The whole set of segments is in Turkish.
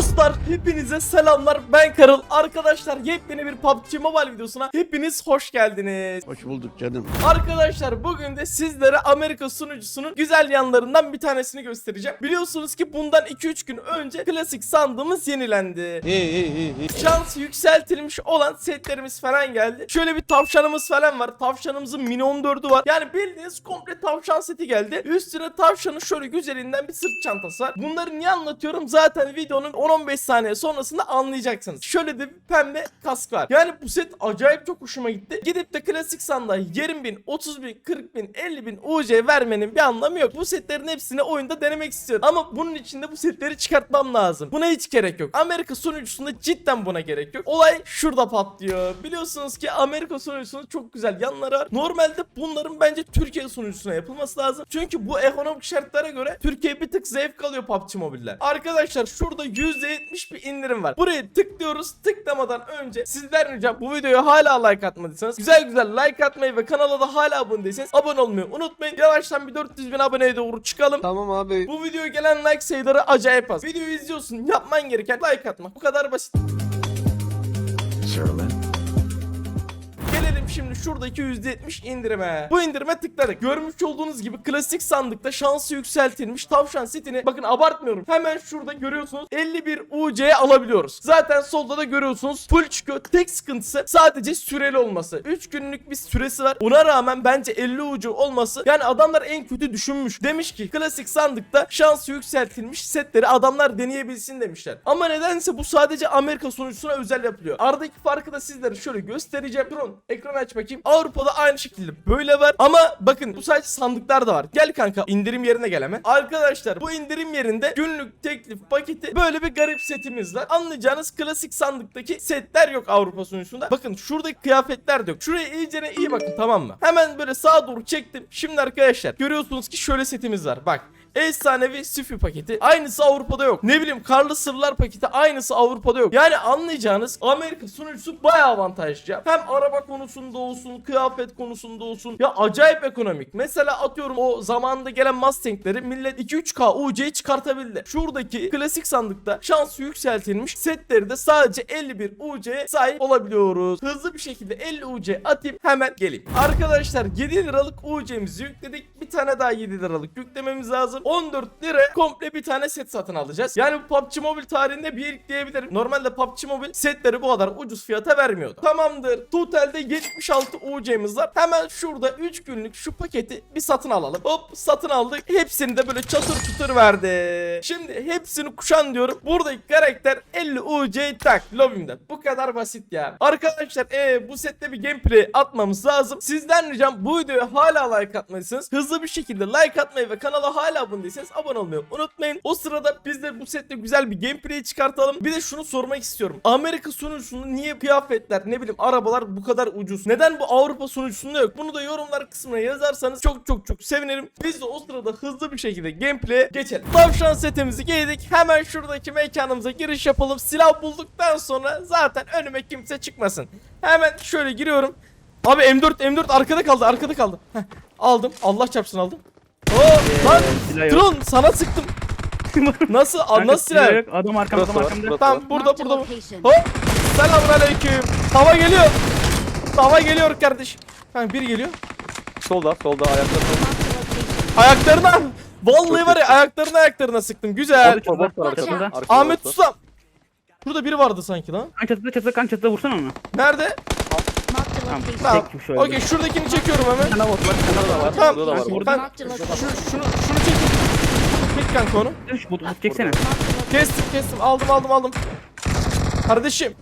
Dostlar hepinize selamlar ben Karıl Arkadaşlar yepyeni bir PUBG Mobile videosuna hepiniz hoş geldiniz Hoş bulduk canım. Arkadaşlar bugün de sizlere Amerika sunucusunun güzel yanlarından bir tanesini göstereceğim Biliyorsunuz ki bundan 2-3 gün önce klasik sandığımız yenilendi. Şans yükseltilmiş olan setlerimiz falan geldi. Şöyle bir tavşanımız falan var. Tavşanımızın mini 14'ü var. Yani bildiğiniz komple tavşan seti geldi. Üstüne tavşanın şöyle güzelinden bir sırt çantası var. Bunları niye anlatıyorum? Zaten videonun 10-15 saniye sonrasında anlayacaksınız. Şöyle de bir pembe kask var. Yani bu set acayip çok hoşuma gitti. Gidip de klasik sandığa 20 bin, 30 bin, 40 bin, 50 bin UC vermenin bir anlamı yok. Bu setlerin hepsini oyunda denemek istiyorum. Ama bunun için de bu setleri çıkartmam lazım. Buna hiç gerek yok. Amerika sunucusunda cidden buna gerek yok. Olay şurada patlıyor. Biliyorsunuz ki Amerika sunucusunun çok güzel yanları var. Normalde bunların bence Türkiye sunucusuna yapılması lazım. Çünkü bu ekonomik şartlara göre Türkiye bir tık zevk alıyor PUBG Mobile'den. Arkadaşlar şurada %70 bir indirim var. Buraya tıklıyoruz. Tıklamadan önce sizden ricam bu videoya hala like atmadıysanız güzel güzel like atmayı ve kanala da hala abone değilseniz abone olmayı unutmayın. Yavaştan bir 400 bin aboneye doğru çıkalım. Tamam abi. Bu videoya gelen like sayıları acayip az. Videoyu izliyorsun yapman gereken like atmak. Bu kadar basit. Gelelim şimdi şuradaki %70 indirime. Bu indirime tıkladık. Görmüş olduğunuz gibi klasik sandıkta şansı yükseltilmiş tavşan setini bakın abartmıyorum. Hemen şurada görüyorsunuz 51 UC alabiliyoruz. Zaten solda da görüyorsunuz full çıkıyor. Tek sıkıntısı sadece süreli olması. 3 günlük bir süresi var. Buna rağmen bence 50 UC olması yani adamlar en kötü düşünmüş. Demiş ki klasik sandıkta şansı yükseltilmiş setleri adamlar deneyebilsin demişler. Ama nedense bu sadece Amerika sunucusuna özel yapılıyor. Aradaki farkı da sizlere şöyle göstereceğim. Durun ekran aç bakayım. Avrupa'da aynı şekilde böyle var. Ama bakın bu sadece sandıklar da var. Gel kanka indirim yerine gel hemen. Arkadaşlar bu indirim yerinde günlük teklif paketi böyle bir garip setimiz var. Anlayacağınız klasik sandıktaki setler yok Avrupa sunucusunda. Bakın şuradaki kıyafetler de yok. Şuraya iyicene iyi bakın tamam mı? Hemen böyle sağa doğru çektim. Şimdi arkadaşlar görüyorsunuz ki şöyle setimiz var. Bak Efsanevi Süfü paketi. Aynısı Avrupa'da yok. Ne bileyim Karlı Sırlar paketi aynısı Avrupa'da yok. Yani anlayacağınız Amerika sunucusu bayağı avantajlı. Hem araba konusunda olsun, kıyafet konusunda olsun. Ya acayip ekonomik. Mesela atıyorum o zamanında gelen Mustang'leri millet 2-3K UC'yi çıkartabildi. Şuradaki klasik sandıkta şansı yükseltilmiş setleri de sadece 51 UC'ye sahip olabiliyoruz. Hızlı bir şekilde 50 UC atayım hemen geleyim. Arkadaşlar 7 liralık UC'mizi yükledik. Bir tane daha 7 liralık yüklememiz lazım. 14 lira komple bir tane set satın alacağız. Yani bu PUBG Mobile tarihinde bir ilk diyebilirim. Normalde PUBG Mobile setleri bu kadar ucuz fiyata vermiyordu. Tamamdır. Totalde 76 UC'miz var. Hemen şurada 3 günlük şu paketi bir satın alalım. Hop satın aldık. Hepsini de böyle çatır çutur verdi. Şimdi hepsini kuşan diyorum. Buradaki karakter 50 UC tak lobimde. Bu kadar basit ya. Arkadaşlar ee, bu sette bir gameplay atmamız lazım. Sizden ricam bu videoya hala like atmalısınız. Hızlı bir şekilde like atmayı ve kanala hala abone değilseniz abone olmayı unutmayın. O sırada biz de bu sette güzel bir gameplay çıkartalım. Bir de şunu sormak istiyorum. Amerika sunucusunda niye kıyafetler ne bileyim arabalar bu kadar ucuz? Neden bu Avrupa sunucusunda yok? Bunu da yorumlar kısmına yazarsanız çok çok çok sevinirim. Biz de o sırada hızlı bir şekilde gameplay'e geçelim. Tavşan setimizi giydik. Hemen şuradaki mekanımıza giriş yapalım. Silah bulduktan sonra zaten önüme kimse çıkmasın. Hemen şöyle giriyorum. Abi M4 M4 arkada kaldı arkada kaldı. Heh, aldım. Allah çarpsın aldım. Oo, lan silah yok. Tron sana sıktım. Nasıl? Al Kanka, nasıl silah? yok? Adam arkamda adam arkamda. Tamam burada Marked a burada. location. Hop. Selamünaleyküm. Tava geliyor. Tava geliyor kardeşim. Kanka biri geliyor. Solda, solda ayakta solda. Ayaklarına. Vallahi var ya ayaklarına ayaklarına sıktım. Güzel. Var arkada. arkada Ahmet var. Ustam. Burada biri vardı sanki lan. Kan çatıda çatıda kan çatıda vursana onu. Nerede? Tamam. Tamam. Çektim şöyle. Okey şuradakini çekiyorum hemen. Bot var sana da var. Tamam. Burada da var. Burada- Ben Marked a şu, şunu, şunu çekeyim. Çek kanka onu. Bot bot çeksene. Kestim kestim aldım aldım aldım. Kardeşim.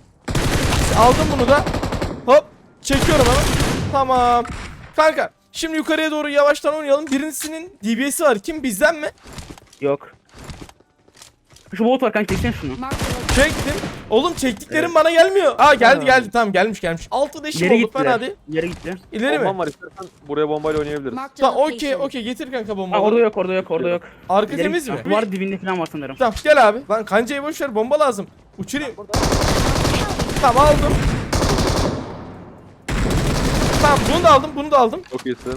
Aldım bunu da. Hop. Çekiyorum hemen. Tamam. Kanka. Şimdi yukarıya doğru yavaştan oynayalım. Birincisinin DBS'i var. Kim bizden mi? Yok. Şu bot var kanka çeksene şunu. Çektim. Oğlum çektiklerim bana gelmiyor. Aa geldi geldi tamam gelmiş gelmiş. Altı deşim oldu fena değil. İleri gitti. İleri mi? Bombam var istersen buraya bombayla oynayabiliriz. Tamam okey okey getir kanka Aa, bombayı. orada yok orada yok orada yok. Arka İleri temiz mi? Duvar dibinde falan var sanırım. Tamam gel abi. Lan kancayı boş ver bomba lazım. Uçurayım. Tamam aldım. Tamam bunu da aldım bunu da aldım. Çok iyisin.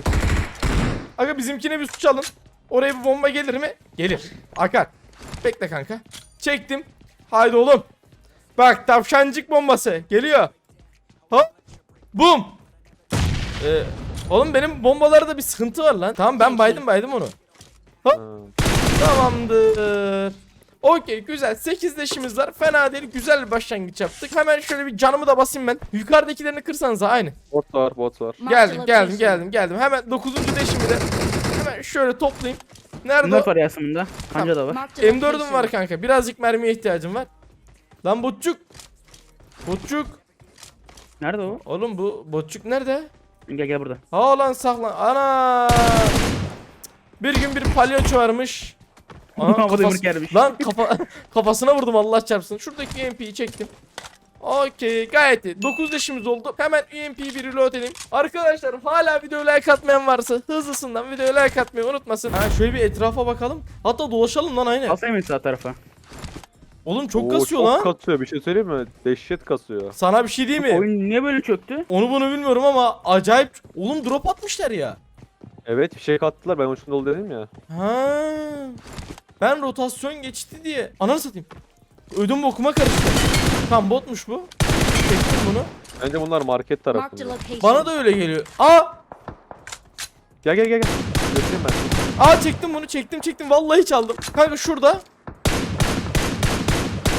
Aga bizimkine bir suç alın. Oraya bir bomba gelir mi? Gelir. Akar. Bekle kanka. Çektim. Haydi oğlum. Bak tavşancık bombası geliyor. Hop. Bum. Ee, oğlum benim bombalarda bir sıkıntı var lan. Tamam ben baydım baydım onu. Ha. Tamamdır. Okey güzel 8 leşimiz var fena değil güzel bir başlangıç yaptık hemen şöyle bir canımı da basayım ben yukarıdakilerini kırsanız aynı Bot var bot var. Geldim geldim geldim geldim hemen 9. leşimi de hemen şöyle toplayayım nerede o? var Yasemin'de. Kanca da var. Marked a M4'üm location. var kanka birazcık mermiye ihtiyacım var lan botçuk botçuk Nerede o? oğlum bu botçuk nerede Gel gel burada. ha lan saklan ana bir gün bir palyaço varmış Ana, Havada kafası- yumruk yermiş. Lan kafa kafasına vurdum Allah çarpsın. Şuradaki UMP'yi çektim. Okey gayet iyi. 9 leşimiz oldu. Hemen UMP'yi bir reload edeyim. Arkadaşlar hala videoya like atmayan varsa hızlısından videoya like atmayı unutmasın. Ha şöyle bir etrafa bakalım. Hatta dolaşalım lan aynen. Alsana beni sağ tarafa. Oğlum çok Oo, kasıyor çok lan. kasıyor bir şey söyleyeyim mi? Dehşet kasıyor. Sana bir şey diyeyim mi? Oyun niye böyle çöktü? Onu bunu bilmiyorum ama acayip. Oğlum drop atmışlar ya. Evet bir şey kattılar ben uçun dolu dedim ya. Ha. Ben rotasyon geçti diye. Ananı satayım. Ödüm bokuma karıştı. Tam botmuş bu. Çektim bunu. Bence bunlar market Marked a tarafında. location. Bana da öyle geliyor. Aa! Gel gel gel gel. Götüreyim ben. Aa çektim bunu çektim çektim vallahi çaldım. Kanka şurada.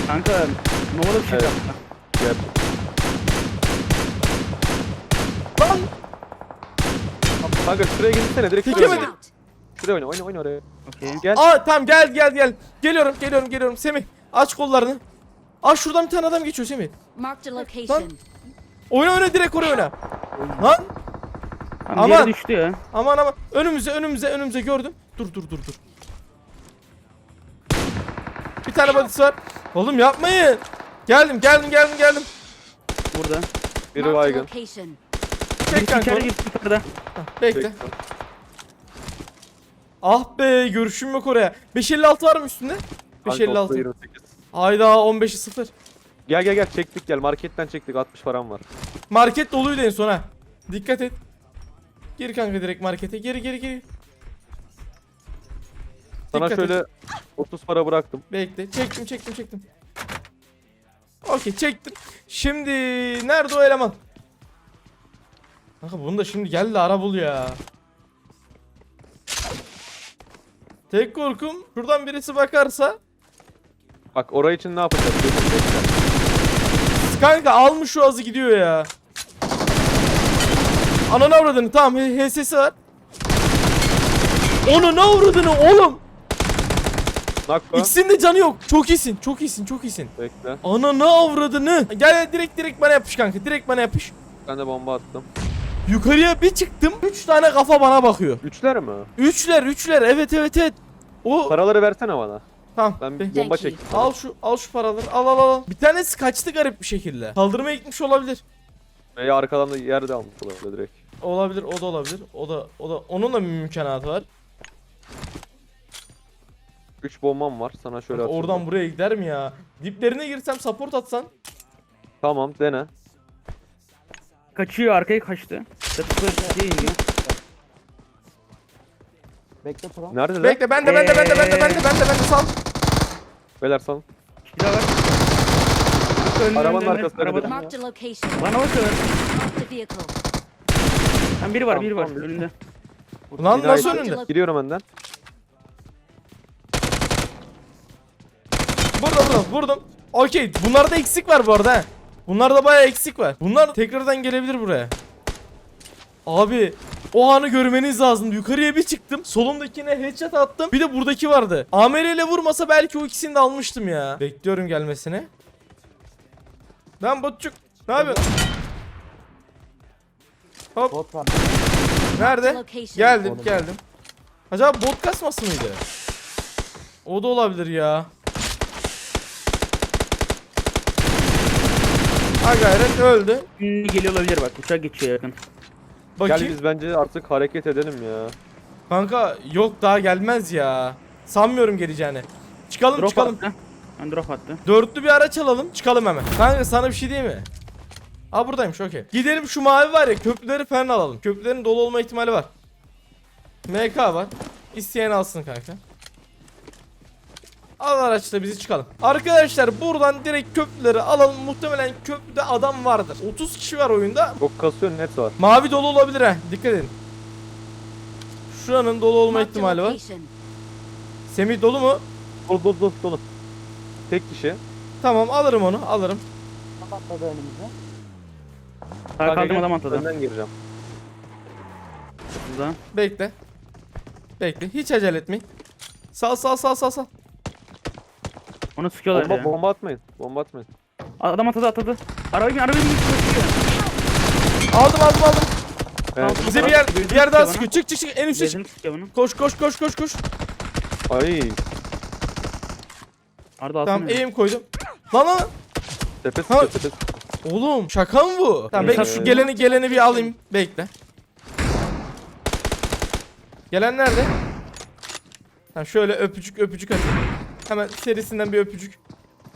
Kanka Nova'da bir şey Evet. yaptı. Gel. Lan Kanka şuraya gitsene direkt şuraya Çekemedim. oyna. Şuraya oyna oyna oyna oraya. Okey. Gel. Aa tamam gel gel gel. Geliyorum geliyorum geliyorum Semih. Aç kollarını. Aa şuradan bir tane adam geçiyor Semih. Location. Oyna oyna direkt oraya oyna. Lan Aman. Düştü ya. aman aman. Önümüze önümüze önümüze gördüm. Dur dur dur dur. Bir tane badisi var. Oğlum yapmayın. Geldim geldim geldim geldim. Burada. Biri baygın. Çek Birisi kanka. içeri onu. girdi yukarıda. Hah, Bekle. Çek. Ah be görüşüm yok oraya. 556 var mı üstünde? Kanka, 556. 28. Hayda 15'i 0. Gel gel gel çektik gel marketten çektik 60 param var. Market doluydu en son ha. Dikkat et. Gir kanka direkt markete. Geri geri geri. Sana Dikkat et. şöyle 30 para bıraktım. Bekle. Çektim çektim çektim. Okey çektim. Şimdi nerede o eleman? Kanka bunu da şimdi gel de ara bul ya. Tek korkum şuradan birisi bakarsa Bak orayı için ne yapacağız? Kanka almış şu azı gidiyor ya. Ananı avradını tamam HS'si var. Onu ne avradını oğlum. Nakko. İkisinin de canı yok. Çok iyisin çok iyisin çok iyisin. Bekle. Ananı avradını. Gel gel direkt direkt bana yapış kanka direkt bana yapış. Ben de bomba attım. Yukarıya bir çıktım. Üç tane kafa bana bakıyor. Üçler mi? Üçler üçler evet evet evet. O Paraları versene bana. Tamam. Ben be- bir bomba Thank you. çektim. Al şu al şu paraları al al al. Bir tanesi kaçtı garip bir şekilde. Kaldırmaya gitmiş olabilir. Veya arkadan da yer de almış olabilir direkt. Olabilir, o da olabilir. O da o da onun da bir mümkünatı var. 3 bombam var. Sana şöyle atıyorum. Oradan buraya gider mi ya? Diplerine girsem support atsan. Tamam dene. Kaçıyor arkaya kaçtı. Şey iniyor. Bekle Turan. Nerede Bekle ben de ben de ben de ben de ben de ben de ben de sal. Beyler salın. Silah var. Önünde, Arabanın arkasında arabada. bir- Marked a location. Bana bakıyor. Marked a vehicle. Tam biri var Tamam, biri var tamam. önünde. Lan Bir daha nasıl önünde? Giriyorum önden. Burada burada vurdum. Okey bunlarda eksik var bu arada he. Bunlarda bayağı eksik var. Bunlar tekrardan gelebilir buraya. Abi o anı görmeniz lazım. Yukarıya bir çıktım. Solumdakine headshot attım. Bir de buradaki vardı. AMR ile vurmasa belki o ikisini de almıştım ya. Bekliyorum gelmesini. Ben botçuk. Ne yapıyorsun? Hop. Bot var. Nerede? Geldim Oğlum. geldim. Acaba bot kasması mıydı? O da olabilir ya. Ha gayret öldü. Geliyor olabilir bak uçak geçiyor yakın. Bakayım. Gel biz bence artık hareket edelim ya. Kanka yok daha gelmez ya. Sanmıyorum geleceğini. Çıkalım Drop çıkalım. attı. Ben drop attı. Dörtlü bir araç alalım. Çıkalım hemen. Kanka sana bir şey diyeyim mi? Ha buradaymış okey. Gidelim şu mavi var ya köprüleri falan alalım. Köprülerin dolu olma ihtimali var. MK var. İsteyen alsın kanka. Al araçla bizi çıkalım. Arkadaşlar buradan direkt köprüleri alalım. Muhtemelen köprüde adam vardır. 30 kişi var oyunda. Çok kasıyor net var. Mavi dolu olabilir ha. Dikkat edin. Şuranın dolu olma ihtimali var. Semih dolu mu? Dolu dolu dolu dolu. Tek kişi. Tamam alırım onu alırım. Patladı önümüze. Gel, adam atladı. Önden gireceğim. Burada. Bekle. Bekle. Hiç acele etmeyin. Sal sal sal sal sal. Onu sıkıyorlar Bomba, ya. bomba atmayın. Bomba atmayın. Adam atladı atladı. Araba bin araba bin. sıkıyor. Aldım aldım aldım. Evet. Bize bir yer bir yer daha sıkıyor. Çık çık çık en üstte çık. Benzin sıkıyor bunu. Koş koş koş koş koş. Ay. Arda Tamam alsana. eğim koydum. Lan lan. Tepe Ha. sıkıyor tepe sıkıyor. Oğlum şaka mı bu? Tamam bekle şu geleni geleni bir alayım. Bekle. Gelen nerede? Ha şöyle öpücük öpücük atayım. Hemen serisinden bir öpücük.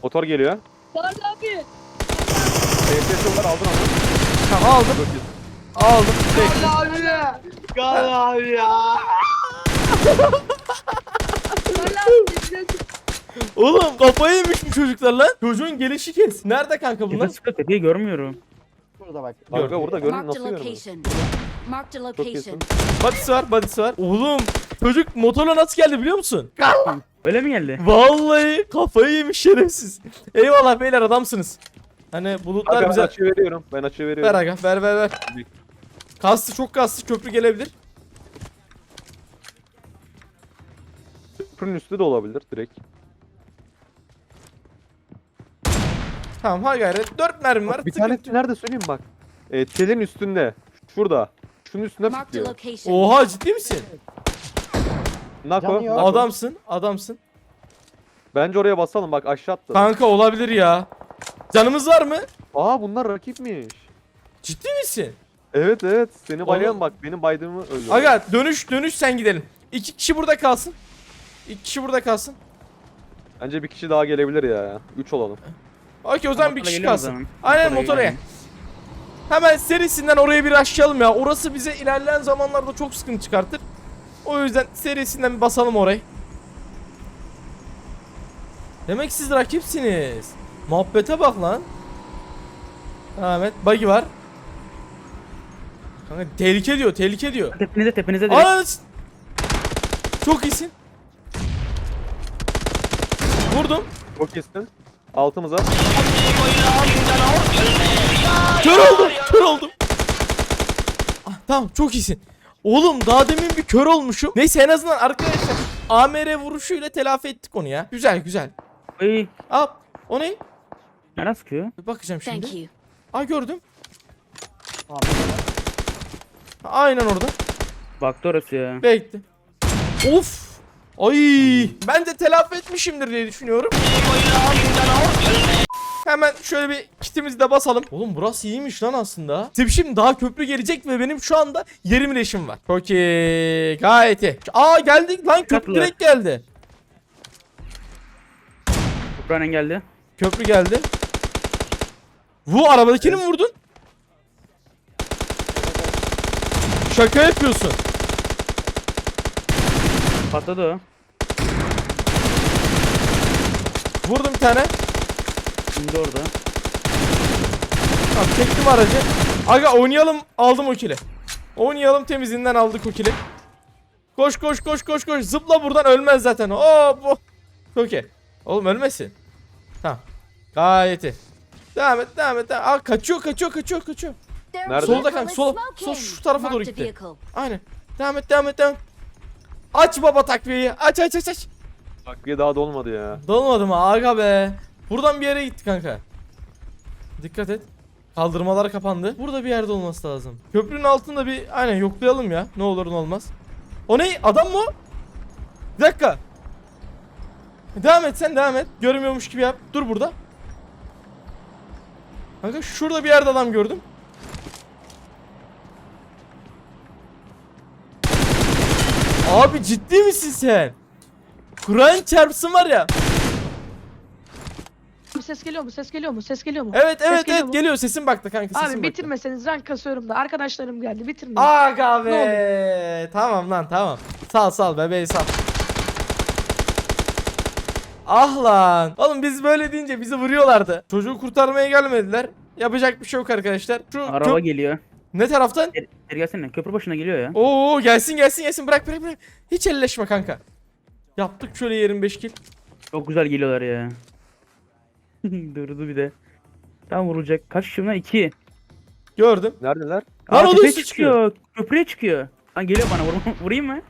Motor geliyor. Sardı abi. TPS var aldın onu. Tamam aldım. Çok iyi. Aldım. Bekle. Gal abi ya. Oğlum kafayı yemiş bu çocuklar lan. Çocuğun gelişi kes. Nerede kanka Tepe bunlar? sıkıyor tepeyi görmüyorum. Burada bak. Kanka burada görün Marked a nasıl görünüyor? location. Marked a Çok iyisin. location. Badisi var badisi var. Oğlum çocuk motorla nasıl geldi biliyor musun? Öyle mi geldi? Vallahi kafayı yemiş şerefsiz. Eyvallah beyler adamsınız. Hani bulutlar Kanka ben bize... açı veriyorum. Ben açı Ver veriyorum. aga ver ver ver. Kastı çok kastı köprü gelebilir. Köprünün üstü de olabilir direkt. Tamam ha gayret. 4 mermi var. bir Sıkıntı tanesi yok. nerede söyleyeyim bak. E, telin üstünde. Şurada. Şunun üstünde Marked a tutuyor. location. Oha ciddi misin? Nako. Yanıyor. Nako. Adamsın adamsın. Bence oraya basalım bak aşağı attı. Kanka olabilir ya. Canımız var mı? Aa bunlar rakipmiş. Ciddi misin? Evet evet. Seni bayayan bak. Benim baydığımı öldürdü. Aga dönüş dönüş sen gidelim. İki kişi burada kalsın. İki kişi burada kalsın. Bence bir kişi daha gelebilir ya. 3 olalım. Okey o zaman bir Motorla kişi o kalsın. zaman. Aynen motora geliyor. Hemen serisinden oraya bir aşlayalım ya. Orası bize ilerleyen zamanlarda çok sıkıntı çıkartır. O yüzden serisinden bir basalım orayı. Demek siz rakipsiniz. Muhabbete bak lan. Ahmet buggy var. Kanka tehlike diyor, tehlike diyor. Tepenize tepenize direkt. Ananı s- Çok iyisin. Vurdum. Çok iyisin. Altımıza. Kör oldum, kör oldum. Ah, tamam, çok iyisin. Oğlum daha demin bir kör olmuşum. Neyse en azından arkadaşlar AMR vuruşuyla telafi ettik onu ya. Güzel güzel. Ay. Al. O ne? Nereden sıkıyor? Bir bakacağım Thank şimdi. you. Aa gördüm. Abi. Aynen orada. Baktı orası ya. Bekle. Of. Ay, ben de telafi etmişimdir diye düşünüyorum. Hemen şöyle bir kitimizi de basalım. Oğlum burası iyiymiş lan aslında. Tabii şimdi daha köprü gelecek ve benim şu anda yerim leşim var. Çok iyi. Gayet iyi. Aa geldik lan köprü Tatlı. direkt geldi. Kupranen geldi. Köprü geldi. Bu arabadakini mi vurdun? Şaka yapıyorsun. Patladı o. Vurdum bir tane. Şimdi orada. Tamam çektim aracı. Aga oynayalım aldım o kili. Oynayalım temizinden aldık o kili. Koş koş koş koş koş. Zıpla buradan ölmez zaten. Oo bu. Çok iyi. Oğlum ölmesin. Tamam. Gayet iyi. Devam et devam et. Devam. Aa kaçıyor kaçıyor kaçıyor kaçıyor. Nerede? Solda kanka, smoking. Sol şu tarafa doğru gitti. Aynen. Devam et devam et devam. Aç baba takviyeyi. Aç aç aç aç. Takviye daha dolmadı ya. Dolmadı mı? Aga be. Buradan bir yere gitti kanka. Dikkat et. Kaldırmalar kapandı. Burada bir yerde olması lazım. Köprünün altında bir aynen yoklayalım ya. Ne olur ne olmaz. O ne? Adam mı? Bir dakika. Devam et sen devam et. Görmüyormuş gibi yap. Dur burada. Kanka şurada bir yerde adam gördüm. Abi ciddi misin sen? Kur'an çarpsın var ya. Ses geliyor mu? Ses geliyor mu? Ses geliyor mu? Evet Ses evet geliyor evet mu? geliyor sesin baktı kanka sesin Abi baktı. bitirmeseniz rank kasıyorum da arkadaşlarım geldi bitirmeyin. Aga Ne be. Tamam lan tamam. Sal sal bebeği sal. Ah lan. Oğlum biz böyle deyince bizi vuruyorlardı. Çocuğu kurtarmaya gelmediler. Yapacak bir şey yok arkadaşlar. Şu Araba köp- geliyor. ne taraftan? Gel, gel gelsene. Köprü başına geliyor ya. Oo gelsin gelsin gelsin bırak bırak bırak. Hiç elleşme kanka. Yaptık şöyle 25 kill. Çok güzel geliyorlar ya. Durdu bir de. Tam vurulacak. Kaç kişi bunlar? İki. Gördüm. Neredeler? Lan Aa, o da tepeye üstü çıkıyor. Köprüye çıkıyor. Lan geliyor bana vurma, vurayım mı?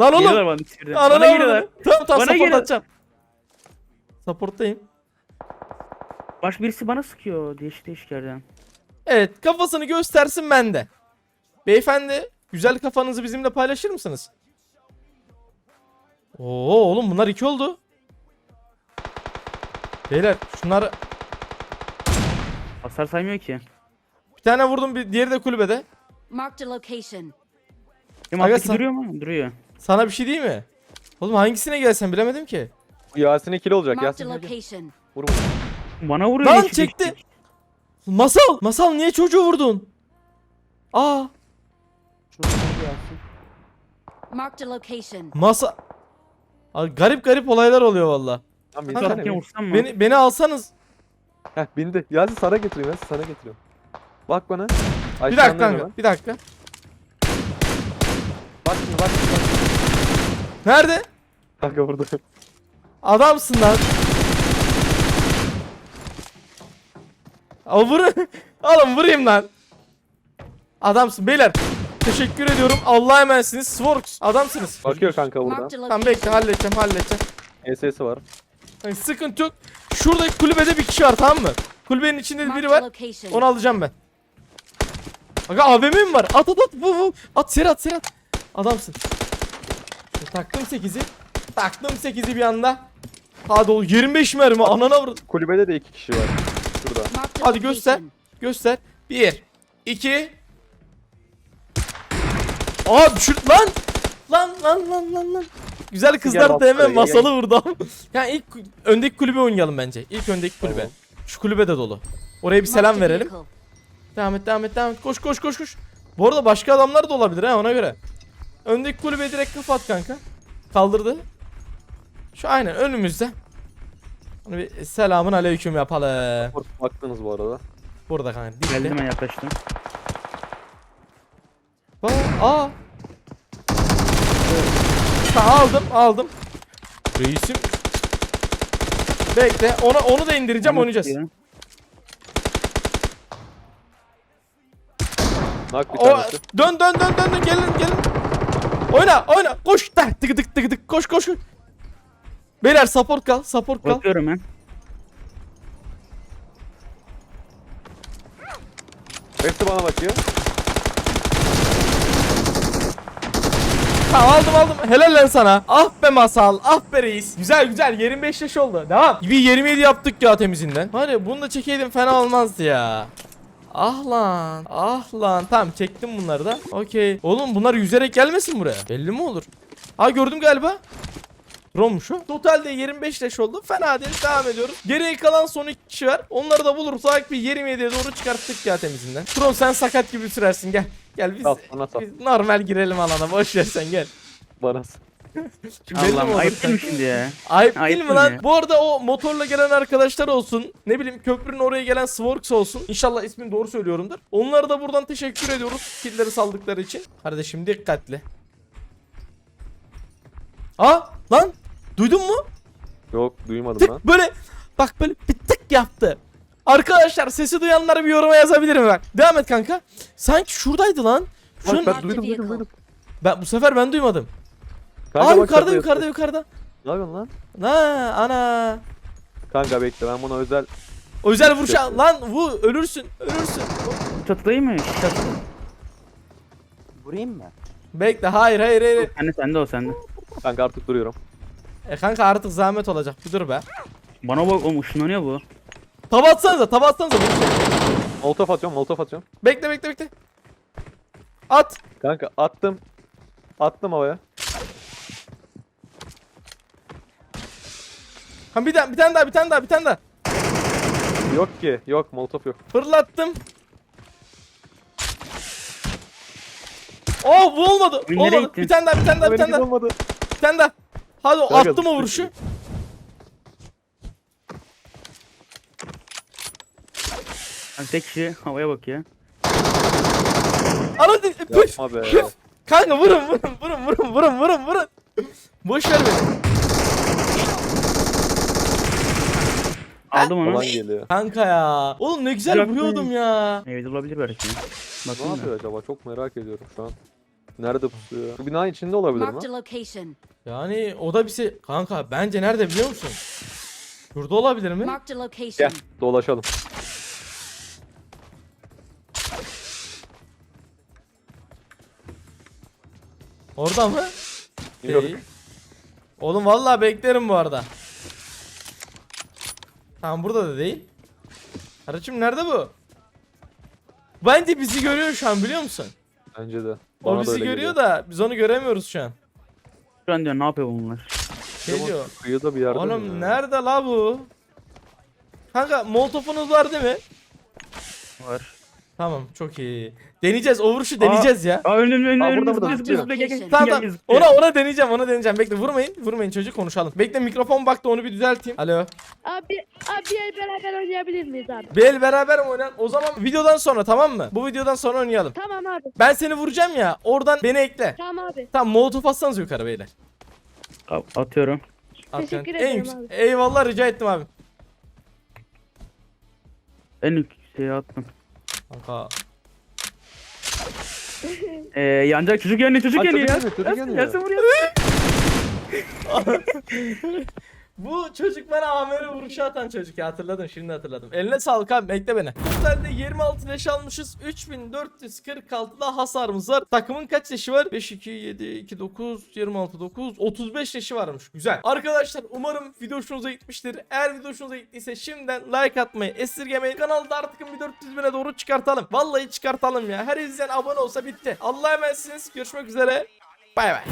Lan Geliyorlar oğlum. bana birden. Ananı Bana geliyorlar. avradım. Tamam tamam Bana support geliyor. atacağım. Supporttayım. Baş birisi bana sıkıyor değişik değişik yerden. Evet kafasını göstersin bende. Beyefendi güzel kafanızı bizimle paylaşır mısınız? Oo oğlum bunlar iki oldu. Beyler şunlar Hasar saymıyor ki. bir tane vurdum bir diğeri de kulübede. Marked a location. Benim Aga alttaki sen- duruyor mu? Duruyor. Sana bir şey değil mi? Oğlum hangisine gelsen bilemedim ki. Bu Yasin ikili olacak. Marked a Yasin gel. location. Vurma. Bana vuruyor. Lan çekti. Masal! Masal niye çocuğu vurdun? Aa! Marked a location. Masa... Abi garip garip olaylar oluyor valla. Lan Bir beni Kanka, sana taraftan bin. vursam mı? Beni beni alsanız. Heh bindi. Yasin sana getiriyorum Yasin sana getiriyorum. Bak bana. Bir Aşağıdan dakika kanka. Bir dakika. Bak şimdi bak şimdi bak. Nerede? Kanka burada. Adamsın lan. Al vur. Alın vurayım lan. Adamsın beyler. Teşekkür ediyorum. Allah'a emanetsiniz. Sworks adamsınız. Bakıyor kanka burada. Tamam bekle halledeceğim halledeceğim. ESS'i var. Hani sıkıntı yok. Şuradaki kulübede bir kişi var tamam mı? Kulübenin içinde biri Marked a var. Onu alacağım ben. Aga AVM mi var? At at at. Bu bu. At seri at seri at. Adamsın. Şimdi taktım 8'i. Taktım 8'i bir anda. Hadi oğlum 25 mermi anana vur. Kulübede de iki kişi var. Şurada. Hadi göster. Göster. 1 2 Aa düşür lan. Lan lan lan lan lan. Güzel kızlar da hemen masalı vurdu. yani ilk öndeki kulübe oynayalım bence. İlk öndeki kulübe. Tamam. Şu kulübe de dolu. Oraya bir selam verelim. Devam et devam et devam et. Koş koş koş koş. Bu arada başka adamlar da olabilir ha ona göre. Öndeki kulübeye direkt kafa at kanka. Kaldırdı. Şu aynen önümüzde. Hani bir selamun aleyküm yapalım. Baktınız bu arada. Burada kanka. Geldim ben yaklaştım. Aa, aa. Ha, aldım aldım. Reisim. Bekle onu onu da indireceğim Bana oynayacağız. sıkıyor. Nak bir O, tanesi. dön dön dön dön dön gelin gelin. Oyna oyna koş da tık tık tık tık koş koş. koş. Beyler support kal support kal. Bakıyorum ben. Hepsi bana bakıyor. Tamam aldım aldım. Helal lan sana. Ah be masal. Ah be reis. Güzel güzel. 25 yaş oldu. Devam. Bir 27 yaptık ya temizinden. Ya bunu da çekeydim fena olmazdı ya. Ah lan. Ah lan. Tamam çektim bunları da. Okey. Oğlum bunlar yüzerek gelmesin buraya. Belli mi olur? Ha gördüm galiba. Drone'muş o. Totalde 25 yaş oldu. Fena değil. Devam ediyoruz. Geriye kalan son iki kişi var. Onları da bulursak bir 27'ye doğru çıkarttık ya temizinden. Drone sen sakat gibi sürersin. Gel. Gel biz, Sal, bana sal. biz normal girelim alana. Boş ver sen gel. Bana. Mi Allah'ım ayıp değil mi şimdi ya? Ayıp, Ayıp değil mi lan? mi? Bu arada o motorla gelen arkadaşlar olsun. Ne bileyim köprünün oraya gelen Sworks olsun. İnşallah ismini doğru söylüyorumdur. Onlara da buradan teşekkür ediyoruz. Killleri saldıkları için. Kardeşim dikkatli. Aa lan duydun mu? Yok duymadım lan. Tık böyle bak böyle bir tık yaptı. Arkadaşlar sesi duyanlar bir yoruma yazabilir mi bak? Devam et kanka. Sanki şuradaydı lan. Şunun... Bak ben duydum duydum duydum. Ben bu sefer ben duymadım. Kanka Aa bak yukarıda yukarıda yukarıda. Ne yapıyorsun lan? Ha ana. Kanka bekle ben buna özel Özel vuruş al- lan bu ölürsün ölürsün. Çatıdaymış. Vurayım mı? Bekle hayır hayır hayır. Sende sende o sende. Kanka artık duruyorum. E kanka artık zahmet olacak bir dur be. Bana bak oğlum ışınlanıyor bu. Tava atsanıza tava atsanıza. Molotof atıyorum molotof atıyorum. Bekle bekle bekle. At. Kanka attım. Attım havaya. Ha bir tane bir tane daha bir tane daha bir tane daha. Yok ki yok molotof yok. Fırlattım. Oh bu olmadı. Nereye Olmadı. Bir tane daha bir tane daha bir tane daha. olmadı. Bir tane daha. Hadi Kanka, attım o vuruşu. Kanka tek kişi havaya bak ya. Anladın. Püf. Kanka vurun vurun vurun vurun vurun vurun vurun. Boş ver beni. Aldım onu. Falan geliyor. Kanka ya. Oğlum ne güzel Bırak vuruyordum ya. Evet olabilir belki. Ne Bakayım da. yapıyor acaba? Çok merak ediyorum şu an. Nerede pusuyor? Bu bina içinde olabilir mi? Marked a location. Yani o da bir şey. Kanka bence nerede biliyor musun? Şurada olabilir mi? Marked a location. Gel dolaşalım. Orada mı? Yok. Değil. Oğlum vallahi beklerim bu arada. Tamam burada da değil. Kardeşim nerede bu? Bence bizi görüyor şu an biliyor musun? Bence de. O Bana da bizi öyle görüyor geliyor. da biz onu göremiyoruz şu an. Şu an diyor ne yapıyor bunlar? Şey Ama diyor. Kıyıda bir yerde mi Oğlum ya? nerede la bu? Kanka molotofunuz var değil mi? Var. Tamam çok iyi. Deneyeceğiz o vuruşu deneyeceğiz ya. Aa önüm önüm Aa, önüm. burada, burada, gel, gel, Tamam gel, tamam. Ona ona deneyeceğim ona deneyeceğim. Bekle vurmayın. Vurmayın çocuk konuşalım. Bekle mikrofon baktı onu bir düzelteyim. Alo. Abi, abi el beraber oynayabilir miyiz abi? Bir el beraber mi oynayalım? O zaman videodan sonra tamam mı? Bu videodan sonra oynayalım. Tamam abi, Ben seni vuracağım ya. Oradan beni ekle. tamam abi. Tamam molotof atsanız yukarı beyler. A- Atıyorum. At Teşekkür yani. En ederim yüksek- abi. Eyvallah rica ettim abi. En yükseğe attım. Kanka. Ee, yanacak çocuk yanıyor çocuk Aa, yanıyor ya. çocuk yanıyor, çocuk Yasin, yanıyor. Yasin vuruyor. Bu çocuk bana Amer'e vuruşu atan çocuk ya hatırladım şimdi hatırladım. Eline sağlık abi bekle beni. Totalde 26 leş almışız. 3446 da hasarımız var. Takımın kaç leşi var? 5, 2, 7, 2, 9, 26, 9, 35 leşi varmış. Güzel. Arkadaşlar umarım video hoşunuza gitmiştir. Eğer video hoşunuza gittiyse şimdiden like atmayı esirgemeyin. Kanalda artık bir 400 bine doğru çıkartalım. Vallahi çıkartalım ya. Her izleyen abone olsa bitti. Allah'a emanetsiniz. Görüşmek üzere. Bay bay.